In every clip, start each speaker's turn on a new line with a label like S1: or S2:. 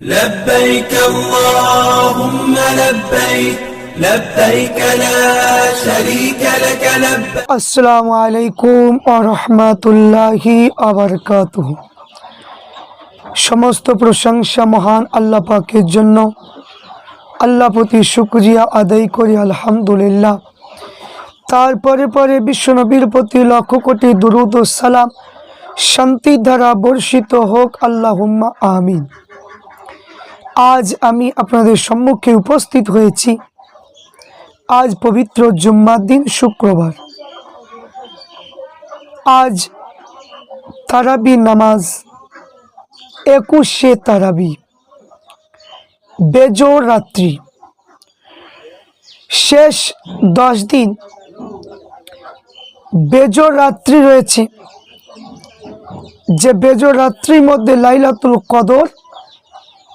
S1: لبيك اللهم لبيك لبيك لا شريك لك لبيك
S2: আসসালামু আলাইকুম আরহামাতুল্লাহি আবরকাতুহ সমস্ত প্রশংসা মহান আল্লাহ পাকের জন্য আল্লাহ প্রতি শুক্রিয়া আদায় করি আলহামদুলিল্লাহ তারপরে পরে বিশ্বনবীর প্রতি লক্ষ কোটি দুরুদ ও সালাম শান্তি দ্বারা বর্ষিত হোক আল্লাহুম্মা আমিন আজ আমি আপনাদের সম্মুখে উপস্থিত হয়েছি। আজ পবিত্র জুম্মার দিন শুক্রবার। আজ তারাবি নামাজ, একুশে তারাবি, বেজোর রাত্রি। শেষ দশ দিন বেজোর রাত্রি রয়েছে। যে বেজোর রাত্রির মধ্যে লাইলাতুল কদর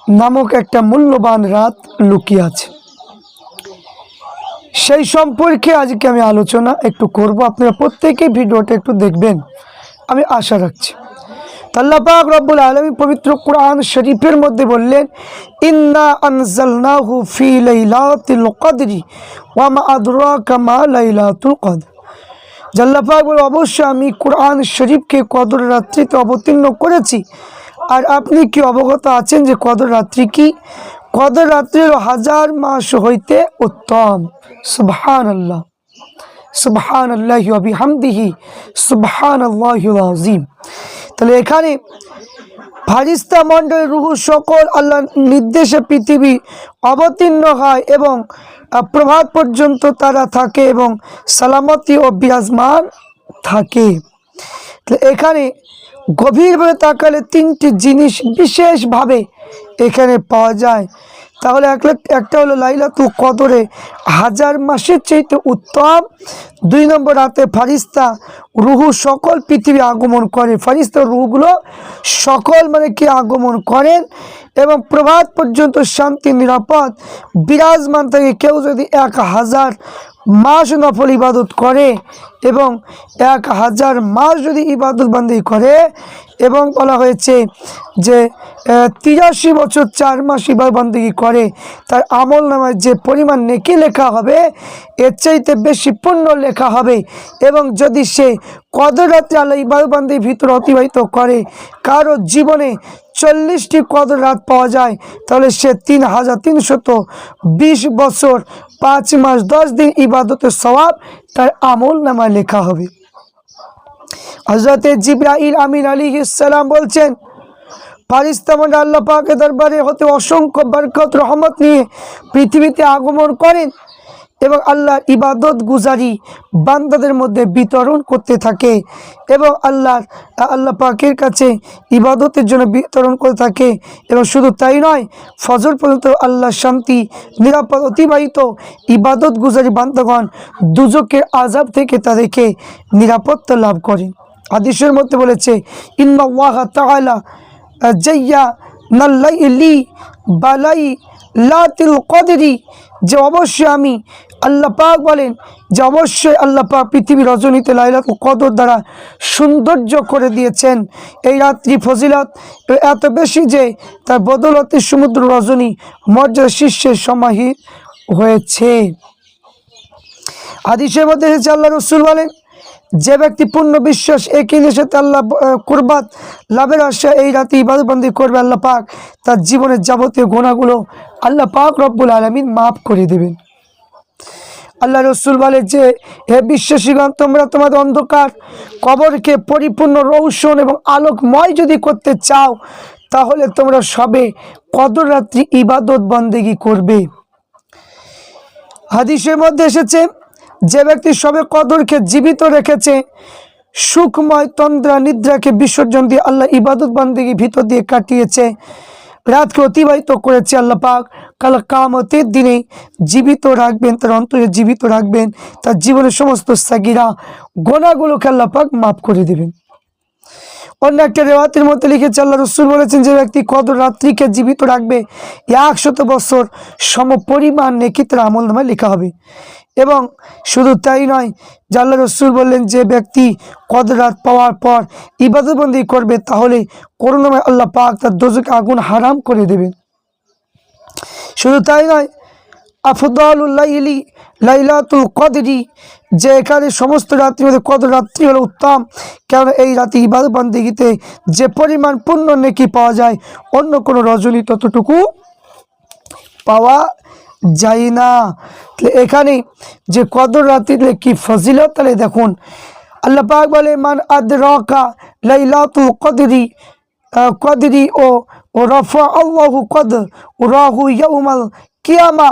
S2: নামক একটা মূল্যবান রাত লুকিয়ে আছে। সেই সম্পর্কে আজকে আমি আলোচনা একটু করব। আপনারা প্রত্যেকেই ভিডিওটা একটু দেখবেন। আমি আশা রাখছি। আল্লাহ পাক রব্বুল আলমী পবিত্র কোরআন শরীফের মধ্যে বললেন, ইন্না আনজালনাহু ফি লাইলাতিল কদরি ওয়া মা আদরাকা মা লাইলাতুল কদর। জাল্লা পাক বলে, অবশ্যই আমি কোরআন শরীফকে কদর রাত্রিতে অবতীর্ণ করেছি। আর আপনি কি অবগত আছেন যে কদর রাত্রি কি? কদর রাত্রি হাজার মাস হইতে উত্তম। সুবহান আল্লাহ সুবহান আল্লাহ হামদিহি সুবহান আল্লাহ আজিম তাহলে এখানে ফারিস্তা মণ্ডল রুহু সকল আল্লাহ নির্দেশে পৃথিবী অবতীর্ণ হয় এবং প্রভাত পর্যন্ত তারা থাকে এবং সালামতি ও বিরাজমান থাকে। এখানে গভীরভাবে তাকালে তিনটি জিনিস বিশেষভাবে এখানে পাওয়া যায়। তাহলে একটা একটা হলো লাইলাতু কদরে হাজার মাসের চাইতে উত্তম। দুই নম্বর রাতে ফারিস্তা রুহু সকল পৃথিবী আগমন করে। ফারিস্তা রুহগুলো সকল মানে কি আগমন করেন এবং প্রভাত পর্যন্ত শান্তি, নিরাপদ, বিরাজমান থাকে। কেউ যদি এক হাজার মাস নফল ইবাদত করে এবং এক হাজার মাস যদি ইবাদত বান্দি করে এবং বলা হয়েছে যে তিরাশি বছর চার মাস ইবাদ বান্দি করে, তার আমল নামায় যে পরিমাণ নেকি লেখা হবে, এর চাইতে বেশি পুণ্য লেখা হবে এবং যদি সে কদর রাত্রে আল্লাহ ইবাদত বান্দির ভিতরে অতিবাহিত করে, কারও জীবনে চল্লিশটি কদর রাত পাওয়া যায়, তাহলে সে তিন হাজার তিনশত বিশ বছর পাঁচ মাস, দশ দিন ইবাদতের স্বভাব তার আমল নামায় লেখা হবে। হজরতে জিব্রাহিল আমিন আলী ইসালাম বলছেন পারিস্তামান আল্লাহ পাকে দরবারে হতে অসংখ্য বরকত রহমত নিয়ে পৃথিবীতে আগমন করেন। এবং আল্লাহর ইবাদত গুজারি বান্দাদের মধ্যে বিতরণ করতে থাকে এবং আল্লাহর, আল্লাহ পাকের কাছে ইবাদতের জন্য বিতরণ করে থাকে এবং শুধু তাই নয়, ফজর পর্যন্ত আল্লাহ শান্তি, নিরাপদ, অতিবাহিত ইবাদত গুজারি বান্দাগণ দুজকের আজাব থেকে তাদেরকে নিরাপত্তা লাভ করেন হাদিসের মধ্যে বলেছে, ইন্না তাআলা জাইয়া নাল্লাই লি বালাই লাতিল কদরি যে অবশ্যই আমি আল্লাহ পাক বলেন যে অবশ্যই আল্লাহ পাক পৃথিবী রজনীতে লাইলাত কদর দ্বারা সৌন্দর্য করে দিয়েছেন। এই রাত্রি ফজিলত এত বেশি যে তার বদলতে সমুদ্র রজনী মর্যাদা শীর্ষে সমাহিত হয়েছে। হাদিসের মধ্যে এসেছে, আল্লাহ রসুল বলেন, যে ব্যক্তি পূর্ণ বিশ্বাস একই সাথে আল্লাহ কুরবাত লাভের আশা এই রাতে ইবাদতবন্দি করবে আল্লাহ পাক, তার জীবনের যাবতীয় গোনাগুলো আল্লাহ পাক রব্বুল আলমিন মাফ করে দেবেন। আল্লাহ রসুল বলে যে, হে বিশ্বাসীগণ, তোমরা তোমাদের অন্ধকার কবরকে পরিপূর্ণ রৌশন এবং আলোকময় যদি করতে চাও, তাহলে তোমরা সবে কদর রাত্রি ইবাদত বন্দেগি করবে। হাদিসের মধ্যে এসেছে, যে ব্যক্তি সবে কদরকে জীবিত রেখেছে, সুখময় তন্দ্রা নিদ্রাকে বিসর্জন দিয়ে আল্লাহ ইবাদত বান্দিগি ভিতর দিয়ে কাটিয়েছে। রাতকে অতিবাহিত করেছে আল্লাহ পাক। কাল কামতের দিনে জীবিত রাখবেন, তার অন্তরে জীবিত রাখবেন, তার জীবনের সমস্ত সাগিরা গোনাগুলোকে আল্লাহ পাক মাফ করে দেবেন। অন্য একটা রেওয়াতের মধ্যে লিখেছে, আল্লাহ রসুল বলেছেন, যে ব্যক্তি কদর রাত্রিকে জীবিত রাখবে, একশত বছর সম পরিমাণ নেকি তার আমল নামায় লেখা হবে। এবং শুধু তাই নয় আল্লাহ রসুল বললেন, যে ব্যক্তি কদর রাত পাওয়ার পর ইবাদতবন্দি করবে, তাহলে করুণাময় আল্লাহ পাক তার দোজকে আগুন হারাম করে দেবেন। শুধু তাই নয় আফদালুল্লাইলি লাইলাতুল কদরি, যে এখানে সমস্ত রাত্রি মধ্যে কত রাত্রি হলো উত্তম কেন এই রাতে ইবাদত বান্দিগিতে যে পরিমাণ পূর্ণ নেকি পাওয়া যায়, অন্য কোনো রজনী ততটুকু পাওয়া যায় না। তাহলে এখানে যে কদর রাত্রিতে কি ফজিলত? তাহলে দেখুন আল্লাহ পাক বলে মান আদরাকা লাইলাতুল কদরি আহ, কদরি ও রফা আল্লাহু কদ রাহু ইয়াউমাল কিয়ামা।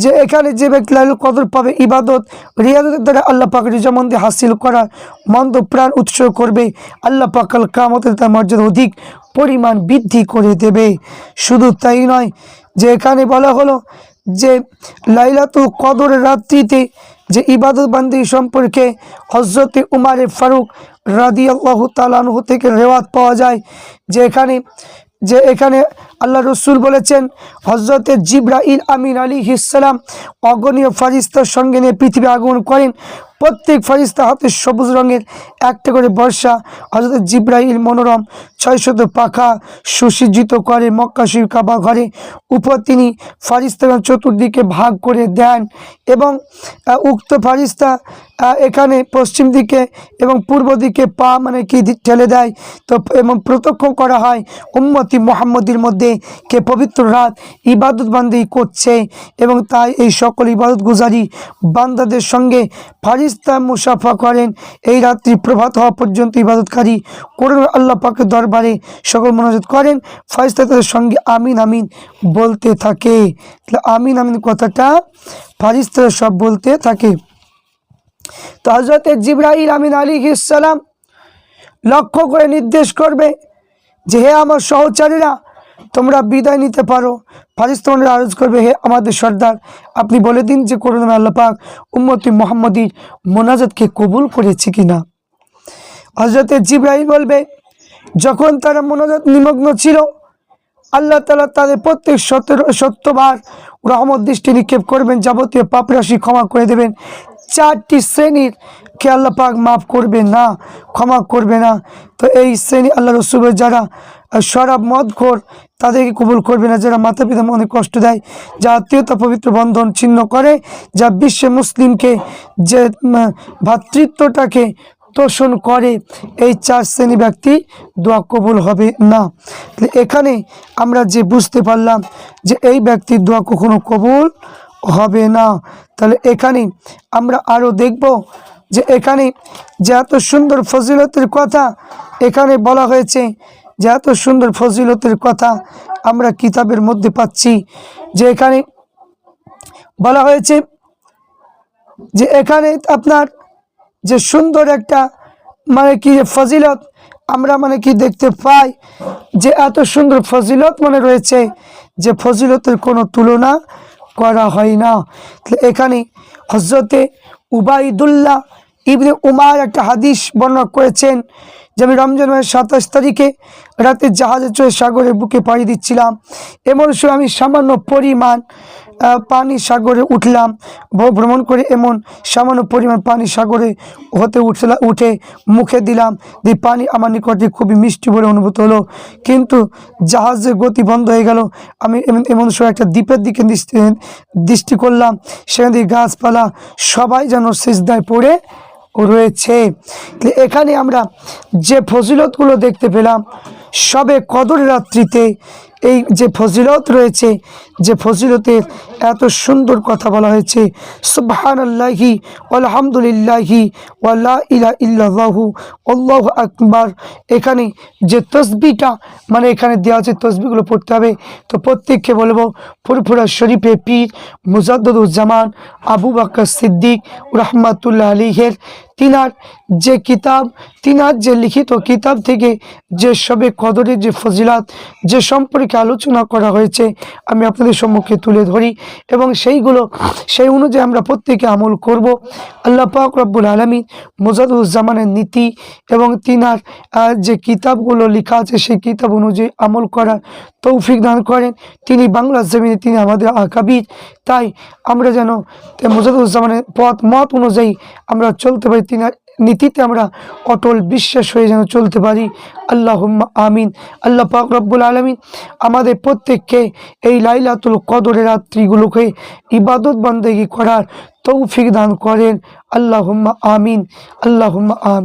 S2: যে এখানে যে ব্যক্তি লাইল কদর পাবে ইবাদত রিয়াদতের দ্বারা আল্লাহ পাক রিজামন্দি হাসিল করার মন্দ প্রাণ উৎসর্গ করবে। আল্লাহ পাকাল কামতের তার মর্যাদা অধিক পরিমাণ বৃদ্ধি করে দেবে। শুধু তাই নয় যে এখানে বলা হলো যে লাইলাতুল কদরের রাত্রিতে যে ইবাদত বান্দি সম্পর্কে হজরতে উমারে ফারুক রাদি আল্লাহ তালানহ থেকে রেওয়াত পাওয়া যায় যে এখানে যে এখানে আল্লাহ রসুল বলেছেন হজরতে জিব্রাইল আমিন আলী ইসালাম অগণীয় ফারিস্তার সঙ্গে নিয়ে পৃথিবী আগমন করেন। প্রত্যেক ফারিস্তা হাতে সবুজ রঙের একটা করে বর্ষা হজরত জিব্রাইল মনোরম ছয়শত পাখা সুসজ্জিত করে মক্কা শিব কাবা ঘরে। উপর তিনি ফারিস্তাগণ চতুর্দিকে ভাগ করে দেন এবং উক্ত ফারিস্তা এখানে পশ্চিম দিকে এবং পূর্ব দিকে পা মানে কি ঠেলে দেয়। তো, এবং প্রত্যক্ষ করা হয়, উম্মতি মোহাম্মদীর মধ্যে কে পবিত্র রাত ইবাদত বান্দি করছে এবং তাই এই সকল ইবাদত গুজারি বান্দাদের সঙ্গে ফারিস্তা মুসাফা করেন। এই রাত্রি প্রভাত হওয়া পর্যন্ত ইবাদতকারী করুন আল্লাহ পাকে দরবারে সকল মনোযোগ করেন ফারিস্তা তাদের সঙ্গে আমিন আমিন বলতে থাকে। তাহলে আমিন আমিন কথাটা ফারিস্তারা সব বলতে থাকে। তো হজরত জিব্রাহিল আমিন আলী ইসালাম লক্ষ্য করে নির্দেশ করবে যে, হে আমার সহচারীরা, তোমরা বিদায় নিতে পারো। ফারিস্তমরা আরজ করবে, হে আমাদের সর্দার, আপনি বলে দিন যে করুন আল্লাহ পাক উম্মতি মোহাম্মদীর মোনাজাতকে কবুল করেছে কিনা। হজরতে জিব্রাহিম বলবে যখন তারা মোনাজাত নিমগ্ন ছিল আল্লাহ তালা তাদের প্রত্যেক সতেরো সত্যবার রহমত দৃষ্টি নিক্ষেপ করবেন যাবতীয় পাপ রাশি ক্ষমা করে দেবেন। চারটি শ্রেণির কে আল্লাহ পাক মাফ করবে না ক্ষমা করবে না। তো এই শ্রেণি আল্লাহ রসুলের যারা শরাব মদখোর তাদেরকে কবুল করবে না। যারা মাতা পিতা মনে কষ্ট দেয় যা আত্মীয়তা পবিত্র বন্ধন ছিন্ন করে যা বিশ্বে মুসলিমকে যে উম, ভ্রাতৃত্বটাকে তোষণ করে এই চার শ্রেণি ব্যক্তি দোয়া কবুল হবে না। এখানে আমরা যে বুঝতে পারলাম যে এই ব্যক্তির দোয়া কখনো কবুল হবে না। তাহলে এখানে আমরা আরও দেখব যে এখানে যে এত সুন্দর ফজিলতের কথা এখানে বলা হয়েছে, যে এত সুন্দর ফজিলতের কথা আমরা কিতাবের মধ্যে পাচ্ছি, যে এখানে বলা হয়েছে যে এখানে আপনার যে সুন্দর একটা মানে কি ফজিলত, আমরা মানে কি দেখতে পাই যে এত সুন্দর ফজিলত মানে রয়েছে যে ফজিলতের কোনো তুলনা করা হয় না। এখানে হজরতে উবাইদুল্লাহ ইবনে উমার একটা হাদিস বর্ণনা করেছেন যে আমি রমজান মাসের সাতাশ তারিখে রাতে জাহাজে চড়ে সাগরের বুকে পাড়ি দিচ্ছিলাম। এমন সময় আমি সামান্য পরিমাণ পানি সাগরে উঠলাম। ভ্রমণ করে এমন সামান্য পরিমাণ পানি সাগরে হতে উঠলা উঠে মুখে দিলাম দিয়ে পানি আমার নিকটে খুবই মিষ্টি বলে অনুভূত হলো। কিন্তু জাহাজের গতি বন্ধ হয়ে গেল। আমি এমন সময় একটা দ্বীপের দিকে দৃষ্টি করলাম। সেখান থেকে গাছপালা সবাই যেন শেষদায় পড়ে রয়েছে। এখানে আমরা যে ফজিলতগুলো দেখতে পেলাম, সবে কদর রাত্রিতে এই যে ফজিলত রয়েছে, যে ফজিলতের এত সুন্দর কথা বলা হয়েছে। সুবহান আল্লাহি আলহামদুলিল্লাহি ওয়াল্লা ইলা ইল্লাহু আল্লাহ আকবার। এখানে যে তসবিটা মানে এখানে দেওয়া আছে তসবিগুলো পড়তে হবে। তো প্রত্যেককে বলব, ফুরফুরা শরীফে পীর মুজাদ্দুজ্জামান আবু বাক্কর সিদ্দিক রহমাতুল্লাহ আলীহের তিনার যে কিতাব, তিনার যে লিখিত কিতাব থেকে যে সবে কদরের যে ফজিলাত, যে সম্পর্কে আলোচনা করা হয়েছে, আমি আপনাদের সম্মুখে তুলে ধরি। এবং সেইগুলো, সেই অনুযায়ী আমরা প্রত্যেকে আমল করব। আল্লাহ পাক রব্বুল আলমী মুজাদুজ্জামানের নীতি এবং তিনার যে কিতাবগুলো লেখা আছে, সেই কিতাব অনুযায়ী আমল করার তৌফিক দান করেন। তিনি বাংলার জমিনে, তিনি আমাদের আকাবির। তাই আমরা যেন মুজাদুজ্জামানের পথ, মত অনুযায়ী আমরা চলতে পারি, তিনার নীতিতে আমরা অটল বিশ্বাস হয়ে যেন চলতে পারি। আল্লাহ আমিন। আল্লাহ পাক রব্বুল আলমিন আমাদের প্রত্যেককে এই লাইলাতুল কদরের রাত্রিগুলোকে ইবাদত বান্দেগি করার তৌফিক দান করেন। আল্লাহ আমিন। আল্লাহ আমিন।